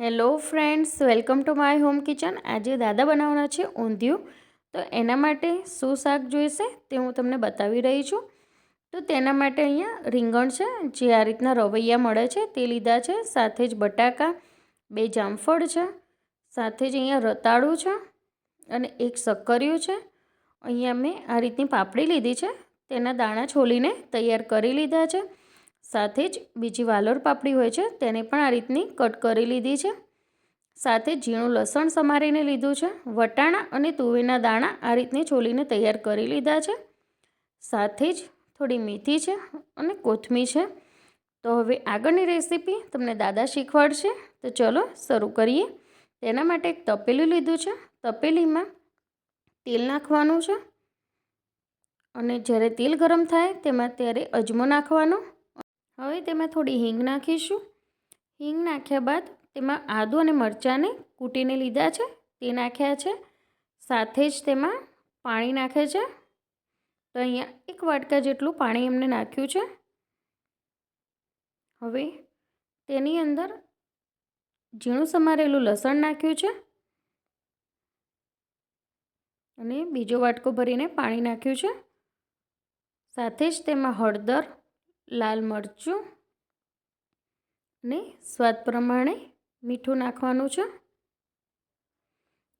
Hello friends, welcome to my home kitchen. આજે દાદા બનાવવાના છે ઊંધિયું. તો એના માટે શું શાક જોઈશે તે હું તમને બતાવી રહી છું. તો તેના માટે અહીંયા રીંગણ છે, જે આ રીતના રવૈયા મળે છે તે લીધા છે. સાથે જ બટાકા, બે જામફળ છે, સાથે જ અહીંયા રતાળું છે અને એક શક્કરિયું છે. અહીંયા મેં આ રીતની પાપડી લીધી છે. તેના દાણા છોલીને તૈયાર કરી લીધા છે. સાથે જ બીજી વાલોર પાપડી હોય છે, તેને પણ આ રીતની કટ કરી લીધી છે. સાથે ઝીણું લસણ સમારીને લીધું છે. વટાણા અને તુવેરના દાણા આ રીતની છોલીને તૈયાર કરી લીધા છે. સાથે જ થોડી મેથી છે અને કોથમી છે. તો હવે આગળની રેસીપી તમને દાદા શીખવાડશે. તો ચલો શરૂ કરીએ. તેના માટે એક તપેલું લીધું છે. તપેલીમાં તેલ નાખવાનું છે. અને જ્યારે તેલ ગરમ થાય તેમાં ત્યારે અજમો નાખવાનો. હવે તેમાં થોડી હિંગ નાખીશું. હિંગ નાખ્યા બાદ તેમાં આદું અને મરચાંને કૂટીને લીધા છે, તે નાખ્યા છે. સાથે જ તેમાં પાણી નાખે છે. તો અહીંયા એક વાટકા જેટલું પાણી એમને નાખ્યું છે. હવે તેની અંદર ઝીણું સમારેલું લસણ નાખ્યું છે. અને બીજો વાટકો ભરીને પાણી નાખ્યું છે. સાથે જ તેમાં હળદર લાલ મરચું અને સ્વાદ પ્રમાણે મીઠું નાખવાનું છે.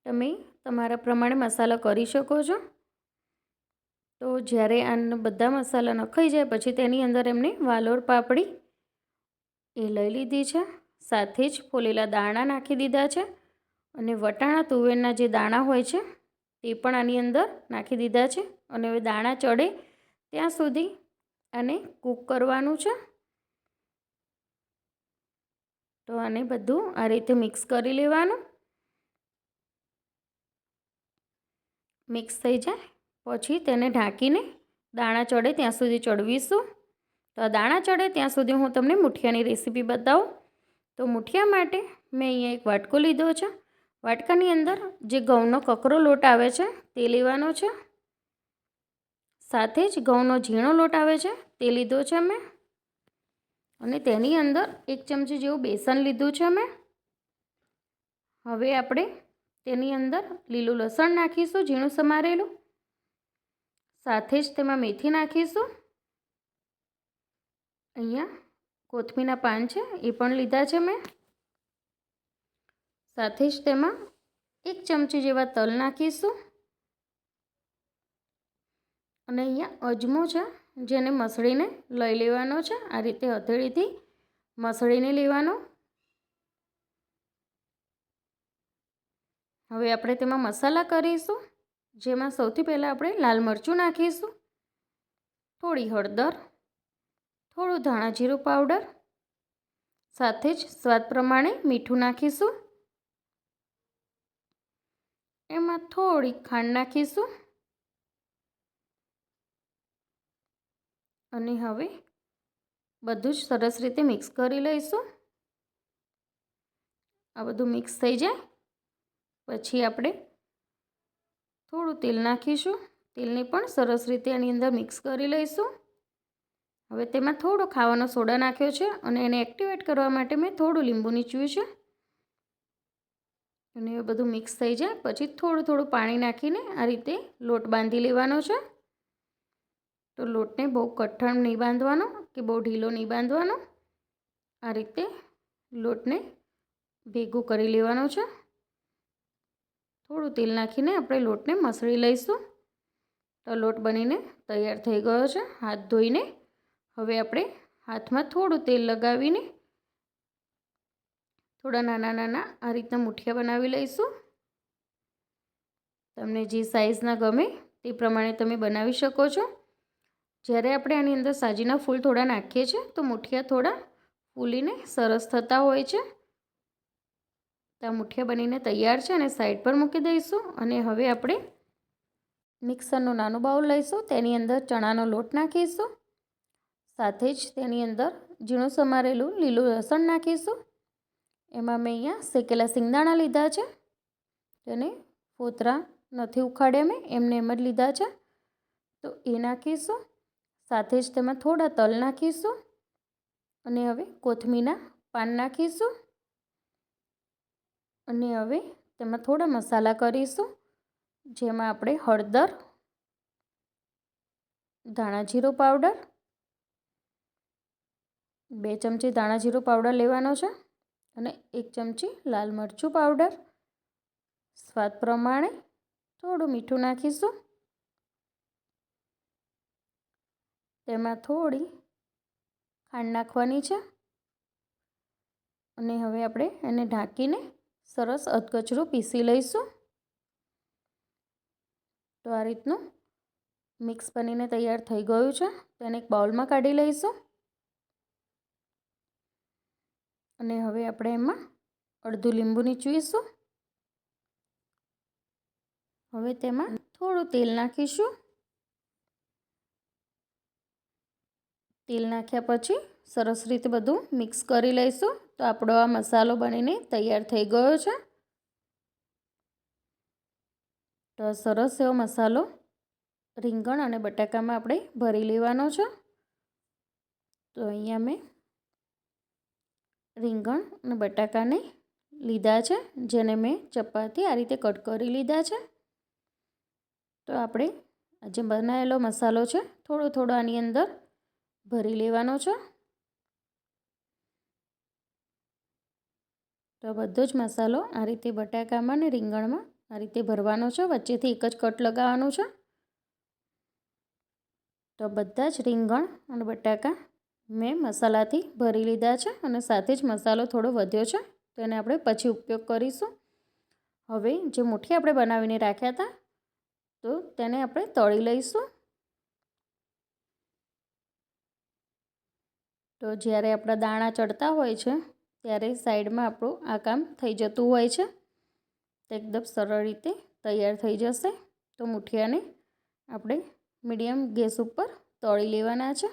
તમે તમારા પ્રમાણે મસાલા કરી શકો છો. તો જ્યારે આ બધા મસાલા નખાઈ જાય પછી તેની અંદર એમને વાલોર પાપડી એ લઈ લીધી છે. સાથે જ ફોલેલા દાણા નાખી દીધા છે અને વટાણા તુવેરના જે દાણા હોય છે તે પણ આની અંદર નાખી દીધા છે. અને હવે દાણા ચડે ત્યાં સુધી આને કૂક કરવાનું છે. તો આને બધું આ રીતે મિક્સ કરી લેવાનું. મિક્સ થઈ જાય. પછી તેને ઢાંકીને દાણા ચડે ત્યાં સુધી ચડવીશું. તો આ દાણા ચડે ત્યાં સુધી હું તમને મુઠિયાની રેસીપી બતાવું. તો મુઠિયા માટે મેં અહીંયા એક વાટકો લીધો છે. વાટકાની અંદર જે ઘઉંનો કકરો લોટ આવે છે તે લેવાનો છે. સાથે જ ઘઉંનો ઝીણો લોટ આવે છે. તે લીધો છે મેં. અને તેની અંદર એક ચમચી જેવું બેસન લીધું છે મેં. હવે આપણે તેની અંદર લીલું લસણ નાખીશું, ઝીણું સમારેલું. સાથે જ તેમાં મેથી નાખીશું. અહીંયા કોથમીના પાન છે, એ પણ લીધા છે મેં. સાથે જ તેમાં એક ચમચી જેવા તલ નાખીશું. અને અહીંયા અજમો છે. જેને મસળીને લઈ લેવાનો છે. આ રીતે હથેળીથી મસળીને લેવાનો. હવે આપણે તેમાં મસાલા કરીશું, જેમાં સૌથી પહેલાં આપણે લાલ મરચું નાખીશું, થોડી હળદર, થોડું ધાણા જીરું પાવડર, સાથે જ સ્વાદ પ્રમાણે મીઠું નાખીશું. એમાં થોડી ખાંડ નાખીશું. અને હવે બધું જ સરસ રીતે મિક્સ કરી લઈશું. આ બધું મિક્સ થઈ જાય. પછી આપણે થોડું તેલ નાખીશું. તેલને પણ સરસ રીતે એની અંદર મિક્સ કરી લઈશું. હવે તેમાં થોડો ખાવાનો સોડા નાખ્યો છે અને એને એક્ટિવેટ કરવા માટે મેં થોડું લીંબુ નીચવ્યું છે. અને એ બધું મિક્સ થઈ જાય. પછી થોડું થોડું પાણી નાખીને આ રીતે લોટ બાંધી લેવાનો છે. તો લોટને બહુ કઠણ નહીં બાંધવાનો કે બહુ ઢીલો નહીં બાંધવાનો. આ રીતે લોટને ભેગું કરી લેવાનો છે. થોડું તેલ નાખીને આપણે લોટને મસળી લઈશું. તો લોટ બનીને તૈયાર થઈ ગયો છે. હાથ ધોઈને હવે આપણે હાથમાં થોડું તેલ લગાવીને થોડા નાના નાના આ રીતના મુઠિયા બનાવી લઈશું. તમને જે સાઇઝના ગમે તે પ્રમાણે તમે બનાવી શકો છો. જ્યારે આપણે આની અંદર સાજીના ફૂલ થોડા નાખીએ છીએ, તો મુઠિયા થોડા ફૂલીને સરસ થતા હોય છે. તો આ મુઠિયા બનીને તૈયાર છે અને સાઈડ પર મૂકી દઈશું અને હવે આપણે મિક્સરનું નાનું બાઉલ લઈશું, તેની અંદર ચણાનો લોટ નાખીશું, સાથે જ તેની અંદર ઝીણું સમારેલું લીલું લસણ નાખીશું. એમાં મેં અહીંયા શેકેલા સિંગદાણા લીધા છે તેને ફોતરા નથી ઉખાડ્યા મેં, એમને એમ જ લીધા છે. તો એ નાખીશું. સાથે જ તેમાં થોડા તલ નાખીશું અને હવે કોથમીના પાન નાખીશું અને હવે તેમાં થોડા મસાલા કરીશું, જેમાં આપણે હળદર, ધાણા જીરો પાવડર, બે ચમચી ધાણા જીરો પાવડર લેવાનો છે અને એક ચમચી લાલ મરચું પાવડર. સ્વાદ પ્રમાણે થોડું મીઠું નાખીશું. તેમાં થોડી ખાંડ નાખવાની છે. અને હવે આપણે એને ઢાંકીને સરસ અધકચરું પીસી લઈશું. તો આ રીતનું મિક્સ બનીને તૈયાર થઈ ગયું છે. તેને એક બાઉલમાં કાઢી લઈશું. અને હવે આપણે એમાં અડધું લીંબુ નીચવીશું. હવે તેમાં થોડું તેલ નાખીશું. તેલ નાખ્યા પછી સરસ રીતે બધું મિક્સ કરી લઈશું. તો આપણો આ મસાલો બનીને તૈયાર થઈ ગયો છે. તો સરસ એવો મસાલો રીંગણ અને બટાકામાં આપણે ભરી લેવાનો છે. તો અહીંયા મેં રીંગણ અને બટાકાને લીધા છે, જેને મેં ચપાતી આ રીતે કટ કરી લીધા છે. તો આપણે જે બનાવેલો મસાલો છે, થોડો થોડો આની અંદર ભરી લેવાનો છે? તો બધો જ મસાલો આ રીતે બટાકામાં ને રીંગણમાં આ રીતે ભરવાનો છે? વચ્ચેથી એક જ કટ લગાવવાનું છે? તો બધા જ રીંગણ અને બટાકા મેં મસાલાથી ભરી લીધા છે અને સાથે જ મસાલો થોડો વધ્યો છે, તો એને આપણે પછી ઉપયોગ કરીશું. હવે જે મુઠ્ઠી આપણે બનાવીને રાખ્યા હતા, તો તેને આપણે તળી લઈશું. તો જ્યારે આપણા દાણા ચડતા હોય છે, ત્યારે સાઈડમાં આપણું આ કામ થઈ જતું હોય છે. તો એકદમ સરળ રીતે તૈયાર થઈ જશે. તો મુઠિયાને આપણે મીડિયમ ગેસ ઉપર તળી લેવાના છે.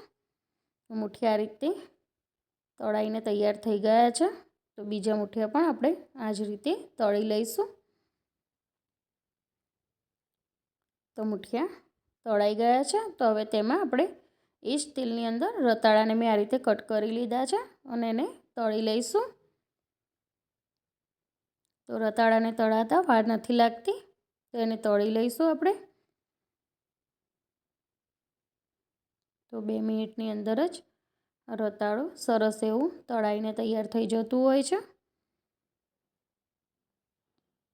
મુઠિયા આ રીતે તળાઈને તૈયાર થઈ ગયા છે. તો બીજા મુઠિયા પણ આપણે આ જ રીતે તળી લઈશું. તો મુઠિયા તળાઈ ગયા છે. તો હવે તેમાં આપણે એ જ તેલની અંદર રતાળાને મેં આ રીતે કટ કરી લીધા છે અને એને તળી લઈશું. તો રતાળાને તળાતા વાર નથી લાગતી, તો એને તળી લઈશું આપણે. તો બે મિનિટની અંદર જ રતાળું સરસ એવું તળાઈને તૈયાર થઈ જતું હોય છે.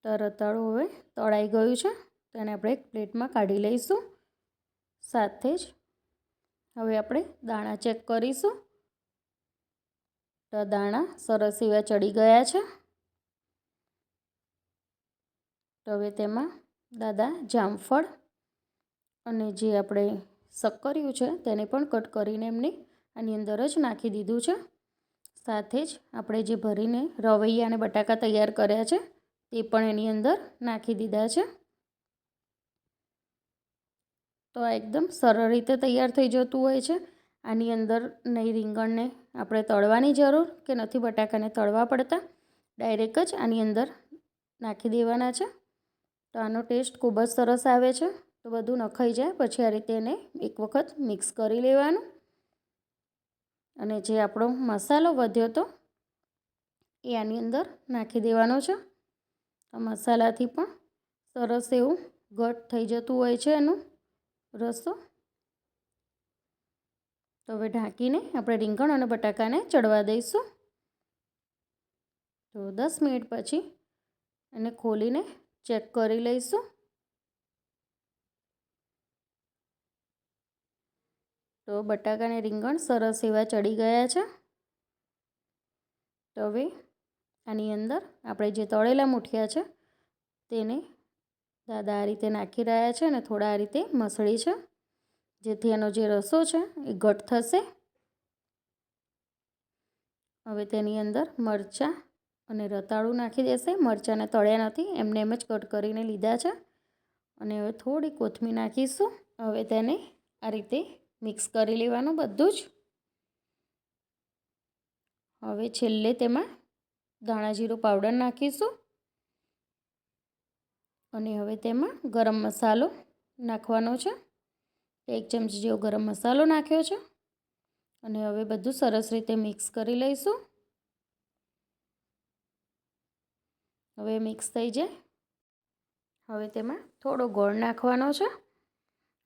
તો રતાળું હવે તળાઈ ગયું છે, તો એને આપણે એક પ્લેટમાં કાઢી લઈશું. સાથે જ હવે આપણે દાણા ચેક કરીશું. તો દાણા સરસ એવા ચડી ગયા છે. તો હવે તેમાં દાદા જામફળ અને જે આપણે શક્કરિયું છે તેને પણ કટ કરીને એમને આની અંદર જ નાખી દીધું છે. સાથે જ આપણે જે ભરીને રવૈયા અને બટાકા તૈયાર કર્યા છે તે પણ એની અંદર નાખી દીધા છે. તો આ એકદમ સરળ રીતે તૈયાર થઈ જતું હોય છે. આની અંદર નહીં રીંગણને આપણે તળવાની જરૂર કે નથી બટાકાને તળવા પડતા. ડાયરેક્ટ જ આની અંદર નાખી દેવાના છે. તો આનો ટેસ્ટ ખૂબ જ સરસ આવે છે. તો બધું નખાઈ જાય, પછી આ રીતે એને એક વખત મિક્સ કરી લેવાનું. અને જે આપણો મસાલો વધ્યો હતો એ આની અંદર નાખી દેવાનો છે. મસાલાથી પણ સરસ એવું ઘટ થઈ જતું હોય છે એનું. રસો. તો હવે ઢાંકીને આપણે રીંગણ અને બટાકાને ચડવા દઈશું. તો દસ મિનિટ પછી એને ખોલીને ચેક કરી લઈશું. તો બટાકાને રીંગણ સરસ એવા ચડી ગયા છે. તો હવે આની અંદર આપણે જે તળેલા મૂઠિયા છે તેને દાદા આ રીતે નાખી રહ્યા છે અને થોડા આ રીતે મસળી છે. જેથી એનો જે રસો છે એ ઘટ થશે. હવે તેની અંદર મરચાં અને રતાળું નાખી દેશે. મરચાંને તળ્યા નથી. એમને એમ જ કટ કરીને લીધા છે. અને હવે થોડી કોથમીર નાખીશું. હવે તેને આ રીતે મિક્સ કરી લેવાનું બધું જ. હવે છેલ્લે તેમાં ધાણા જીરું પાવડર નાખીશું. અને હવે તેમાં ગરમ મસાલો નાખવાનો છે. એક ચમચી જેવો ગરમ મસાલો નાખ્યો છે. અને હવે બધું સરસ રીતે મિક્સ કરી લઈશું. હવે મિક્સ થઈ જાય. હવે તેમાં થોડો ગોળ નાખવાનો છે.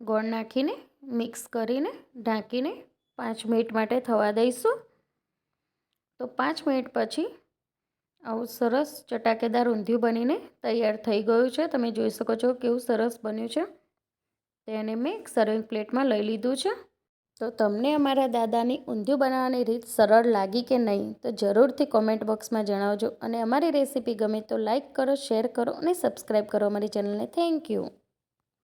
ગોળ નાખીને મિક્સ કરીને ઢાંકીને પાંચ મિનિટ માટે થવા દઈશું. તો પાંચ મિનિટ પછી આવું સરસ ચટાકેદાર ઊંધિયું બનીને તૈયાર થઈ ગયું છે. તમે જોઈ શકો છો કેવું સરસ બન્યું છે. તેને મેં એક સર્વિંગ પ્લેટમાં લઈ લીધું છે. તો તમને અમારા દાદાની ઊંધિયું બનાવવાની રીત સરળ લાગી કે નહીં તો જરૂરથી કોમેન્ટ બોક્સમાં જણાવજો. અને અમારી રેસીપી ગમે તો લાઇક કરો શેર કરો અને સબસ્ક્રાઈબ કરો અમારી ચેનલને થેન્ક યુ